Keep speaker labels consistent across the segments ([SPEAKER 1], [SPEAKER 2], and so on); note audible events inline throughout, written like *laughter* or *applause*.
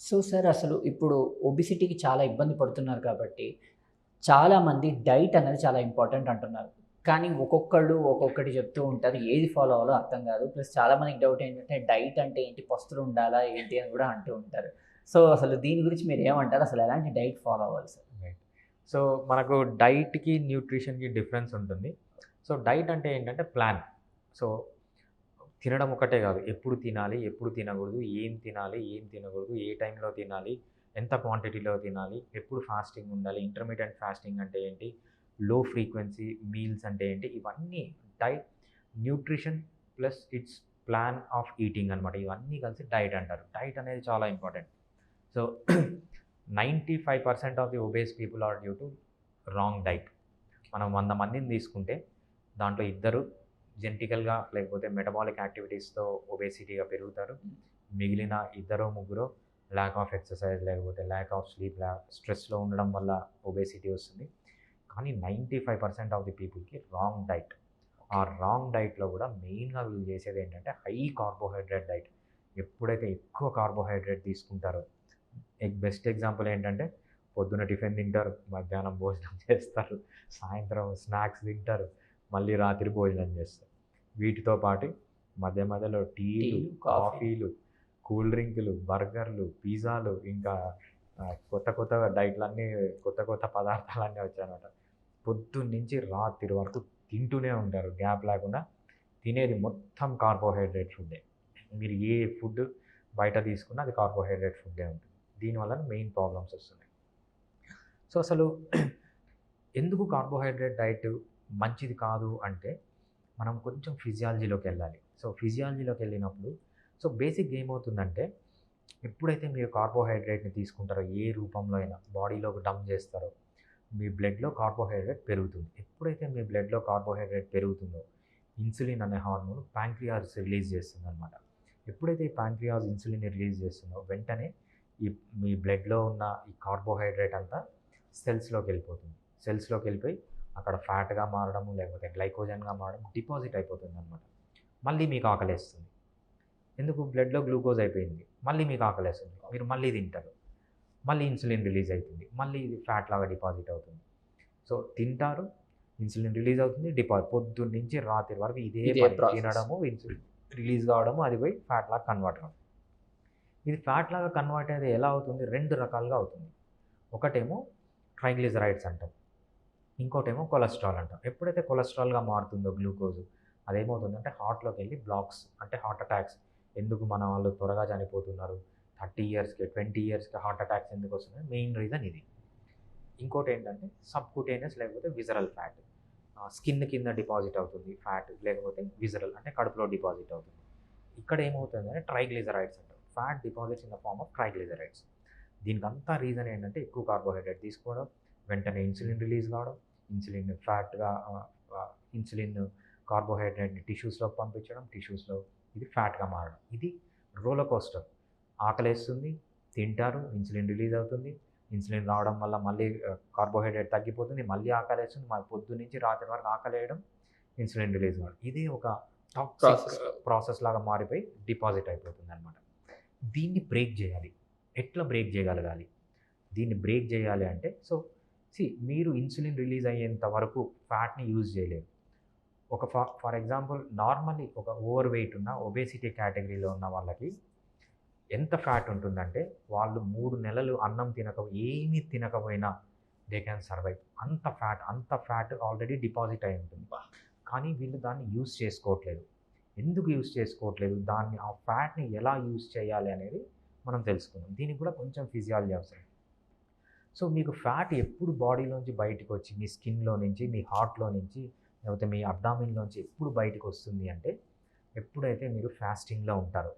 [SPEAKER 1] So sir అసలు ఇప్పుడు ఒబిసిటీకి చాలా ఇబ్బంది పడుతున్నారు కాబట్టి చాలామంది డైట్ అనేది చాలా ఇంపార్టెంట్ అంటున్నారు. కానీ ఒక్కొక్కళ్ళు ఒక్కొక్కటి చెప్తూ ఉంటారు ఏది ఫాలో అవ్వాలో అర్థం కాదు. ప్లస్ చాలామందికి డౌట్ ఏంటంటే డైట్ అంటే ఏంటి? పస్తులు ఉండాలా? ఏంటి? అని కూడా అంటూ ఉంటారు. సో అసలు దీని గురించి మీరు ఏమంటారు? అసలు ఎలాంటి డైట్ ఫాలో అవ్వాలి సార్?
[SPEAKER 2] సో మనకు డైట్కి న్యూట్రిషన్కి డిఫరెన్స్ ఉంటుంది. సో డైట్ అంటే ఏంటంటే ప్లాన్ సో తినడం ఒకటే కాదు. ఎప్పుడు తినాలి ఎప్పుడు తినకూడదు ఏం తినాలి ఏం తినకూడదు ఏ టైంలో తినాలి ఎంత క్వాంటిటీలో తినాలి ఎప్పుడు ఫాస్టింగ్ ఉండాలి ఇంటర్మీడియట్ ఫాస్టింగ్ అంటే ఏంటి లో ఫ్రీక్వెన్సీ మీల్స్ అంటే ఏంటి ఇవన్నీ diet nutrition plus it's plan of eating అనమాట ఇవన్నీ కలిసి డైట్ అంటారు. డైట్ అనేది చాలా important. So ninety five percent of the obese people are due to wrong diet. మనం వంద మందిని తీసుకుంటే దాంట్లో ఇద్దరు జెనటికల్గా లేకపోతే మెటబాలిక్ యాక్టివిటీస్తో ఒబేసిటీగా పెరుగుతారు. మిగిలిన ఇద్దరు ముగ్గురు ల్యాక్ ఆఫ్ ఎక్సర్సైజ్ లేకపోతే ల్యాక్ ఆఫ్ స్లీప్ ల్యా స్ట్రెస్లో ఉండడం వల్ల ఒబేసిటీ వస్తుంది. కానీ ninety five percent of the పీపుల్కి రాంగ్ డైట్ ఆ రాంగ్ డైట్లో కూడా మెయిన్గా వీళ్ళు చేసేది ఏంటంటే హై కార్బోహైడ్రేట్ డైట్ ఎప్పుడైతే ఎక్కువ కార్బోహైడ్రేట్ తీసుకుంటారో. ఎగ్ బెస్ట్ ఎగ్జాంపుల్ ఏంటంటే పొద్దున టిఫిన్ తింటారు మధ్యాహ్నం భోజనం చేస్తారు సాయంత్రం స్నాక్స్ తింటారు మళ్ళీ రాత్రి భోజనం చేస్తారు. వీటితో పాటు మధ్య మధ్యలో టీలు
[SPEAKER 1] టీలు, కాఫీ.
[SPEAKER 2] కాఫీలు కూల్ డ్రింకులు బర్గర్లు పిజ్జాలు ఇంకా కొత్త కొత్త డైట్లన్నీ కొత్త కొత్త పదార్థాలన్నీ వచ్చాయన్నమాట. పొద్దున్న నుంచి రాత్రి వరకు తింటూనే ఉంటారు. గ్యాప్ లేకుండా తినేది మొత్తం కార్బోహైడ్రేట్ ఫుడ్డే. మీరు ఏ ఫుడ్ బయట తీసుకున్నా అది కార్బోహైడ్రేట్ ఫుడ్డే ఉంటుంది. దీనివల్ల మెయిన్ ప్రాబ్లమ్స్ వస్తున్నాయి. సో అసలు *clears throat* ఎందుకు కార్బోహైడ్రేట్ డైట్ మంచిది కాదు అంటే మనం కొంచెం ఫిజియాలజీలోకి వెళ్ళాలి. సో ఫిజియాలజీలోకి వెళ్ళినప్పుడు సో బేసిక్ ఏమవుతుందంటే ఎప్పుడైతే మీరు కార్బోహైడ్రేట్ని తీసుకుంటారో ఏ రూపంలో అయినా బాడీలో డంప్ చేస్తారో మీ బ్లడ్లో కార్బోహైడ్రేట్ పెరుగుతుంది. ఎప్పుడైతే మీ బ్లడ్లో కార్బోహైడ్రేట్ పెరుగుతుందో ఇన్సులిన్ అనే హార్మోన్ ప్యాంక్రియాస్ రిలీజ్ చేస్తుంది అనమాట ఎప్పుడైతే ఈ ప్యాంక్రియాస్ ఇన్సులిన్ రిలీజ్ చేస్తుందో వెంటనే ఈ మీ బ్లడ్లో ఉన్న ఈ కార్బోహైడ్రేట్ అంతా సెల్స్లోకి వెళ్ళిపోతుంది. సెల్స్లోకి వెళ్ళిపోయి అక్కడ ఫ్యాట్గా మారడము లేకపోతే గ్లైకోజన్గా మారడం డిపాజిట్ అయిపోతుంది అనమాట మళ్ళీ మీకు ఆకలేస్తుంది ఎందుకు? బ్లడ్లో గ్లూకోజ్ అయిపోయింది. మళ్ళీ మీకు ఆకలేస్తుంది మీరు మళ్ళీ తింటారు. మళ్ళీ ఇన్సులిన్ రిలీజ్ అవుతుంది. మళ్ళీ ఇది ఫ్యాట్ లాగా డిపాజిట్ అవుతుంది. సో తింటారు ఇన్సులిన్ రిలీజ్ అవుతుంది డిపాజిట్ పొద్దున్న నుంచి రాత్రి వరకు ఇదే. తినడము ఇన్సులిన్ రిలీజ్ కావడము అది పోయి ఫ్యాట్ లాగా కన్వర్ట్ కావడం ఇది ఫ్యాట్ లాగా కన్వర్ట్ అయ్యేది ఎలా అవుతుంది? రెండు రకాలుగా అవుతుంది. ఒకటేమో ట్రైగ్లిజరైడ్స్ అంటాం. ఇంకోటేమో కొలెస్ట్రాల్ అంటాం ఎప్పుడైతే కొలెస్ట్రాల్గా మారుతుందో గ్లూకోజ్ అదేమవుతుందంటే హార్ట్లోకి వెళ్ళి బ్లాక్స్ అంటే హార్ట్ అటాక్స్. ఎందుకు మన వాళ్ళు త్వరగా చనిపోతున్నారు? థర్టీ ఇయర్స్కి ట్వంటీ ఇయర్స్కి హార్ట్ అటాక్స్ ఎందుకు వస్తున్నాయి? మెయిన్ రీజన్ ఇది. ఇంకోటి ఏంటంటే సబ్కుటేనియస్ లేకపోతే విజరల్ ఫ్యాట్. స్కిన్ కింద డిపాజిట్ అవుతుంది ఫ్యాట్ లేకపోతే విజరల్ అంటే కడుపులో డిపాజిట్ అవుతుంది. ఇక్కడ ఏమవుతుందంటే ట్రైగ్లిజరైడ్స్ అంటారు. Fat deposits in the form of triglycerides. దీనికంతా రీజన్ ఏంటంటే ఎక్కువ కార్బోహైడ్రేట్ తీసుకోవడం వెంటనే ఇన్సులిన్ రిలీజ్ కావడం ఇన్సులిన్ ఫ్యాట్గా ఇన్సులిన్ కార్బోహైడ్రేట్ని టిష్యూస్లోకి పంపించడం టిష్యూస్లో ఇది ఫ్యాట్గా మారడం. ఇది రోలర్ కోస్టర్. ఆకలేస్తుంది తింటారు ఇన్సులిన్ రిలీజ్ అవుతుంది. ఇన్సులిన్ రావడం వల్ల మళ్ళీ కార్బోహైడ్రేట్ తగ్గిపోతుంది మళ్ళీ ఆకలేస్తుంది మళ్ళీ పొద్దు నుంచి రాత్రి వరకు ఆకలేయడం ఇన్సులిన్ రిలీజ్ కావడం ఇది ఒక
[SPEAKER 1] Process.
[SPEAKER 2] ప్రాసెస్ లాగా మారిపోయి డిపాజిట్ అయిపోతుంది అనమాట దీన్ని బ్రేక్ చేయాలి. ఎట్లా బ్రేక్ చేయగలగాలి? దీన్ని బ్రేక్ చేయాలి అంటే సో సి మీరు ఇన్సులిన్ రిలీజ్ అయ్యేంత వరకు ఫ్యాట్ని యూజ్ చేయలేరు. ఒక ఫర్ ఫర్ ఎగ్జాంపుల్ నార్మల్లీ ఒక ఓవర్ వెయిట్ ఉన్న ఒబేసిటీ కేటగిరీలో ఉన్న వాళ్ళకి ఎంత ఫ్యాట్ ఉంటుందంటే వాళ్ళు మూడు నెలలు అన్నం తినక ఏమీ తినకపోయినా దే క్యాన్ సర్వైవ్. అంత ఫ్యాట్ అంత ఫ్యాట్ ఆల్రెడీ డిపాజిట్ అయి ఉంటుంది. కానీ వీళ్ళు దాన్ని యూజ్ చేసుకోవట్లేదు. ఎందుకు యూజ్ చేసుకోవట్లేదు? దాన్ని ఆ ఫ్యాట్ని ఎలా యూజ్ చేయాలి అనేది మనం తెలుసుకుందాం. దీనికి కూడా కొంచెం ఫిజియాలజీ అవసరం. సో మీకు ఫ్యాట్ ఎప్పుడు బాడీలోంచి బయటకు వచ్చి మీ స్కిన్లో నుంచి మీ హార్ట్లో నుంచి లేకపోతే మీ అబ్డామిన్లోంచి ఎప్పుడు బయటకు వస్తుంది అంటే ఎప్పుడైతే మీరు ఫాస్టింగ్లో ఉంటారో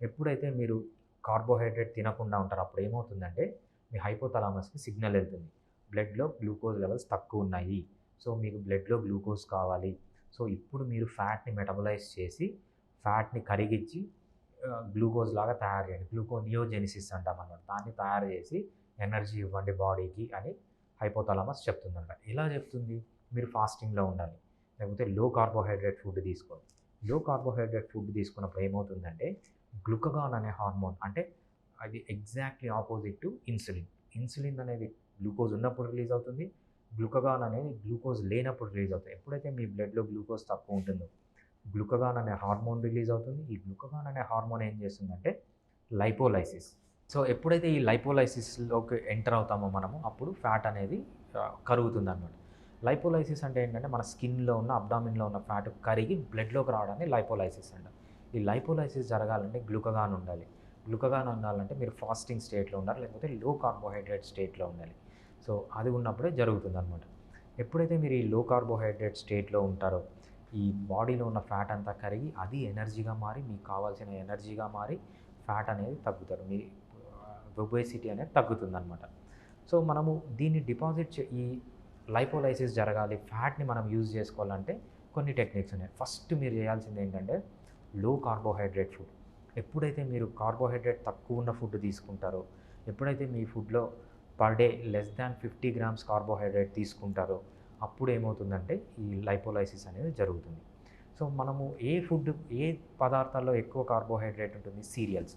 [SPEAKER 2] ఎప్పుడైతే మీరు కార్బోహైడ్రేట్ తినకుండా ఉంటారో అప్పుడు ఏమవుతుందంటే మీ హైపోతలామస్కి సిగ్నల్ వెళ్తుంది. బ్లడ్లో గ్లూకోజ్ లెవెల్స్ తక్కువ ఉన్నాయి. సో మీకు బ్లడ్లో గ్లూకోజ్ కావాలి. సో ఇప్పుడు మీరు ఫ్యాట్ని మెటబలైజ్ చేసి ఫ్యాట్ని కరిగించి గ్లూకోజ్ లాగా తయారు చేయండి. గ్లూకోనియోజెనిసిస్ అంటాం అన్నమాట. దాన్ని తయారు చేసి ఎనర్జీ ఇవ్వండి బాడీకి అని హైపోతలామస్ చెప్తుందంట. ఎలా చెప్తుంది? మీరు ఫాస్టింగ్లో ఉండాలి. లేకపోతే లో కార్బోహైడ్రేట్ ఫుడ్ తీసుకోండి. లో కార్బోహైడ్రేట్ ఫుడ్ తీసుకున్నప్పుడు ఏమవుతుందంటే గ్లూకగాన్ అనే హార్మోన్ అంటే అది exactly opposite to insulin. Insulin అనేది గ్లూకోజ్ ఉన్నప్పుడు రిలీజ్ అవుతుంది. గ్లూకగాన్ అనేది గ్లూకోజ్ లేనప్పుడు రిలీజ్ అవుతుంది. ఎప్పుడైతే మీ బ్లడ్లో గ్లూకోజ్ తక్కువ ఉంటుందో గ్లూకగాన్ అనే హార్మోన్ రిలీజ్ అవుతుంది. ఈ గ్లూకగాన్ అనే హార్మోన్ ఏం చేస్తుందంటే లైపోలైసిస్. సో ఎప్పుడైతే ఈ లైపోలైసిస్లోకి ఎంటర్ అవుతామో మనము అప్పుడు ఫ్యాట్ అనేది కరుగుతుంది అనమాట లైపోలైసిస్ అంటే ఏంటంటే మన స్కిన్లో ఉన్న అబ్డామిన్లో ఉన్న ఫ్యాట్ కరిగి బ్లడ్లోకి రావడాన్ని లైపోలైసిస్ అంట ఈ లైపోలైసిస్ జరగాలంటే గ్లూకగాన్ ఉండాలి. గ్లూకగాన్ ఉండాలంటే మీరు ఫాస్టింగ్ స్టేట్లో ఉండాలి లేకపోతే లో కార్బోహైడ్రేట్ స్టేట్లో ఉండాలి. సో అది ఉన్నప్పుడే జరుగుతుంది అనమాట ఎప్పుడైతే మీరు ఈ లో కార్బోహైడ్రేట్ స్టేట్లో ఉంటారో ఈ బాడీలో ఉన్న ఫ్యాట్ అంతా కరిగి అది ఎనర్జీగా మారి మీకు కావాల్సిన ఎనర్జీగా మారి ఫ్యాట్ అనేది తగ్గుతారు. మీ ఒబేసిటీ అనేది తగ్గుతుందనమాట సో మనము దీన్ని డిపాజిట్ చే ఈ లైపోలైసిస్ జరగాలి ఫ్యాట్ని మనం యూజ్ చేసుకోవాలంటే కొన్ని టెక్నిక్స్ ఉన్నాయి. ఫస్ట్ మీరు చేయాల్సింది ఏంటంటే లో కార్బోహైడ్రేట్ ఫుడ్. ఎప్పుడైతే మీరు కార్బోహైడ్రేట్ తక్కువ ఉన్న ఫుడ్ తీసుకుంటారో ఎప్పుడైతే మీ ఫుడ్లో per day less than fifty grams carbohydrate తీసుకుంటారో అప్పుడు ఏమవుతుందంటే ఈ లైపోలైసిస్ అనేది జరుగుతుంది. సో మనము ఏ ఫుడ్ ఏ పదార్థాల్లో ఎక్కువ కార్బోహైడ్రేట్ ఉంటుంది? సీరియల్స్.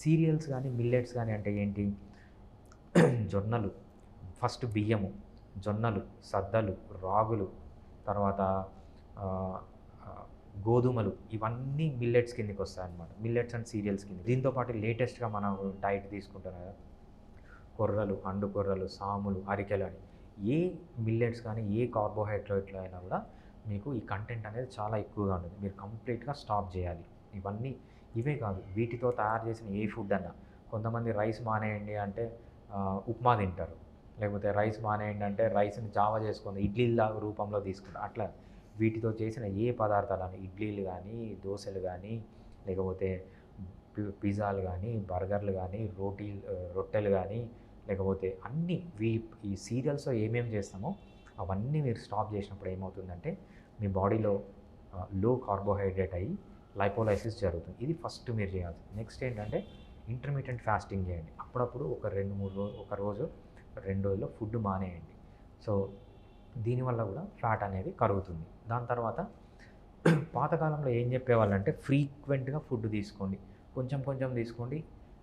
[SPEAKER 2] సీరియల్స్ కానీ మిల్లెట్స్ కానీ అంటే ఏంటి? జొన్నలు. ఫస్ట్ బియ్యము జొన్నలు సద్దలు రాగులు తర్వాత గోధుమలు ఇవన్నీ మిల్లెట్స్ కిందకి వస్తాయి అన్నమాట మిల్లెట్స్ అండ్ సీరియల్స్ కింద దీంతో పాటు లేటెస్ట్గా మనం డైట్ తీసుకుంటాం కదా. కొర్రలు అండు కొర్రలు సాములు అరికెలు అని. ఏ మిల్లెట్స్ కానీ ఏ కార్బోహైడ్రేట్లు అయినా కూడా మీకు ఈ కంటెంట్ అనేది చాలా ఎక్కువగా ఉంటుంది. మీరు కంప్లీట్గా స్టాప్ చేయాలి. ఇవన్నీ ఇవే కాదు. వీటితో తయారు చేసిన ఏ ఫుడ్ అన్నా. కొంతమంది రైస్ మానేయండి అంటే ఉప్మా తింటారు. లేకపోతే రైస్ మానేయండి అంటే రైస్ని జావ చేసుకొని ఇడ్లీల రూపంలో తీసుకుంటారు. అట్లా వీటితో చేసిన ఏ పదార్థాలు ఇడ్లీలు కానీ దోశలు కానీ లేకపోతే పిజ్జాలు కానీ బర్గర్లు కానీ రోటీ రొట్టెలు కానీ లేకపోతే అన్నీ వీ ఈ సీరియల్స్లో ఏమేమి చేస్తామో అవన్నీ మీరు స్టాప్ చేసినప్పుడు ఏమవుతుందంటే మీ బాడీలో లో కార్బోహైడ్రేట్ అయ్యి లైపోలైసిస్ జరుగుతుంది. ఇది ఫస్ట్ మీరు చేయాల్సింది నెక్స్ట్ ఏంటంటే ఇంటర్మీడియట్ ఫాస్టింగ్ చేయండి. అప్పుడప్పుడు ఒక రెండు మూడు రోజు ఒక రోజు రెండు రోజుల్లో ఫుడ్ మానేయండి. సో దీనివల్ల కూడా ఫ్యాట్ అనేది కరుగుతుంది. దాని తర్వాత *clears throat* పాతకాలంలో ఏం చెప్పేవాళ్ళంటే ఫ్రీక్వెంట్గా ఫుడ్ తీసుకోండి. కొంచెం కొంచెం తీసుకోండి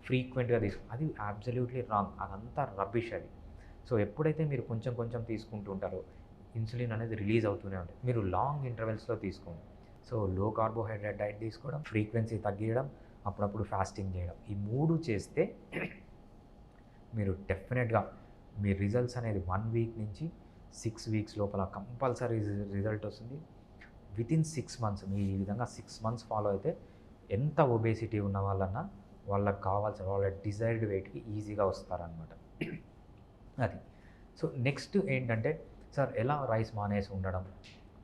[SPEAKER 2] ఫ్రీక్వెంట్గా తీసుకోండి. అది అబ్సల్యూట్లీ రాంగ్. అదంతా రబ్బిష్ అది. సో ఎప్పుడైతే మీరు కొంచెం కొంచెం తీసుకుంటూ ఉంటారో ఇన్సులిన్ అనేది రిలీజ్ అవుతూనే ఉంటుంది. మీరు లాంగ్ ఇంటర్వెల్స్లో తీసుకోండి. సో లో కార్బోహైడ్రేట్ డైట్ తీసుకోవడం ఫ్రీక్వెన్సీ తగ్గించడం అప్పుడప్పుడు ఫాస్టింగ్ చేయడం. ఈ మూడు చేస్తే మీరు డెఫినెట్గా మీ రిజల్ట్స్ అనేది వన్ వీక్ నుంచి సిక్స్ వీక్స్ లోపల కంపల్సరీ రిజల్ట్ వస్తుంది. విత్ ఇన్ సిక్స్ మంత్స్ మీ ఈ విధంగా సిక్స్ మంత్స్ ఫాలో అయితే ఎంత ఒబేసిటీ ఉన్న వాళ్ళన్నా వాళ్ళకి కావాల్సిన వాళ్ళ డిజైర్డ్ వెయిట్కి ఈజీగా వస్తారనమాట అది. సో నెక్స్ట్ ఏంటంటే సార్ ఎలా రైస్ మానేసి ఉండడం?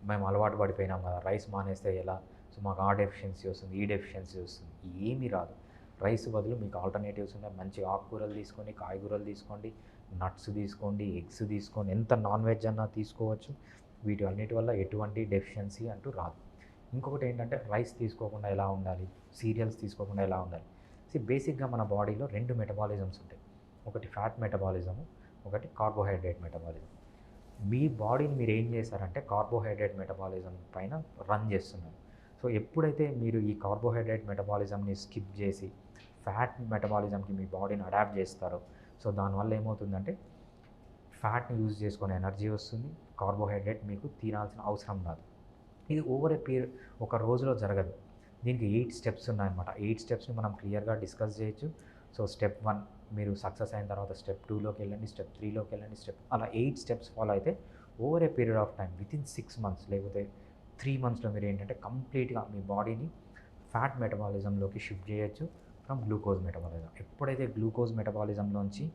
[SPEAKER 2] మేము అలవాటు పడిపోయినాం కదా రైస్ మానేస్తే ఎలా? సో మాకు ఆ డెఫిషియన్సీ వస్తుంది ఈ డెఫిషియన్సీ వస్తుంది ఏమీ రాదు. రైస్ బదులు మీకు ఆల్టర్నేటివ్స్ ఉన్నాయి మంచి ఆకుకూరలు తీసుకోండి కాయగూరలు తీసుకోండి నట్స్ తీసుకోండి ఎగ్స్ తీసుకోండి ఎంత నాన్ వెజ్ అన్నా తీసుకోవచ్చు. వీటి అన్నిటి వల్ల ఎటువంటి డెఫిషియన్సీ అంటూ రాదు. ఇంకొకటి ఏంటంటే రైస్ తీసుకోకుండా ఎలా ఉండాలి? సీరియల్స్ తీసుకోకుండా ఎలా ఉండాలి? సి బేసిక్గా మన బాడీలో రెండు మెటబాలిజమ్స్ ఉంటాయి. ఒకటి ఫ్యాట్ మెటబాలిజము ఒకటి కార్బోహైడ్రేట్ మెటబాలిజం మీ బాడీని మీరు ఏం చేశారంటే కార్బోహైడ్రేట్ మెటబాలిజం పైన రన్ చేస్తున్నారు. సో ఎప్పుడైతే మీరు ఈ కార్బోహైడ్రేట్ మెటబాలిజంని స్కిప్ చేసి ఫ్యాట్ మెటబాలిజంకి మీ బాడీని అడాప్ట్ చేస్తారో సో దానివల్ల ఏమవుతుందంటే ఫ్యాట్ని యూజ్ చేసుకునే ఎనర్జీ వస్తుంది కార్బోహైడ్రేట్ మీకు తినాల్సిన అవసరం రాదు. ఇది ఓవర్ ఏ పీరియడ్ ఒక రోజులో జరగదు. దీనికి ఎయిట్ స్టెప్స్ ఉన్నాయన్నమాట. ఎయిట్ స్టెప్స్ని మనం క్లియర్గా డిస్కస్ చేయొచ్చు. సో స్టెప్ వన్ మీరు సక్సెస్ అయిన తర్వాత స్టెప్ టూలోకి వెళ్ళండి స్టెప్ త్రీలోకి వెళ్ళండి స్టెప్ అలా ఎయిట్ స్టెప్స్ ఫాలో అయితే over a period of time within six months లేకపోతే త్రీ మంత్స్లో మీరు ఏంటంటే కంప్లీట్గా మీ బాడీని ఫ్యాట్ మెటబాలిజంలోకి షిఫ్ట్ చేయొచ్చు ఫ్రమ్ గ్లూకోజ్ మెటబాలిజం. ఎప్పుడైతే గ్లూకోజ్ మెటబాలిజంలోంచి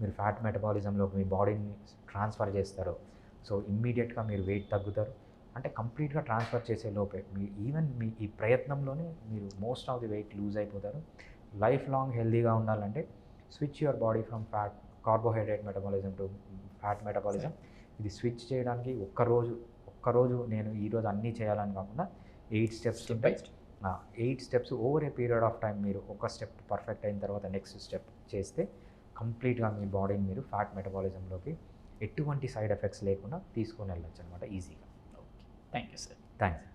[SPEAKER 2] మీరు ఫ్యాట్ మెటబాలిజంలోకి మీ బాడీని ట్రాన్స్ఫర్ చేస్తారో సో ఇమ్మీడియట్గా మీరు వెయిట్ తగ్గుతారు. అంటే కంప్లీట్గా ట్రాన్స్ఫర్ చేసే లోపే మీ ఈవెన్ మీ ఈ ప్రయత్నంలోనే మీరు most of the weight lose అయిపోతారు. లైఫ్ లాంగ్ హెల్దీగా ఉండాలంటే switch your body from fat carbohydrate metabolism to fat metabolism. ఇది స్విచ్ చేయడానికి ఒక్కరోజు ఒక్కరోజు నేను ఈరోజు అన్నీ చేయాలని కాకుండా ఎయిట్ స్టెప్స్ ఉంటాయి eight steps over a period of time మీరు ఒక స్టెప్ పర్ఫెక్ట్ అయిన తర్వాత నెక్స్ట్ స్టెప్ చేస్తే కంప్లీట్గా మీ బాడీని మీరు ఫ్యాట్ మెటబాలిజంలోకి ఎటువంటి సైడ్ ఎఫెక్ట్స్ లేకుండా తీసుకొని వెళ్ళొచ్చు అనమాట ఈజీగా.
[SPEAKER 1] Thank you sir.
[SPEAKER 2] థ్యాంక్స్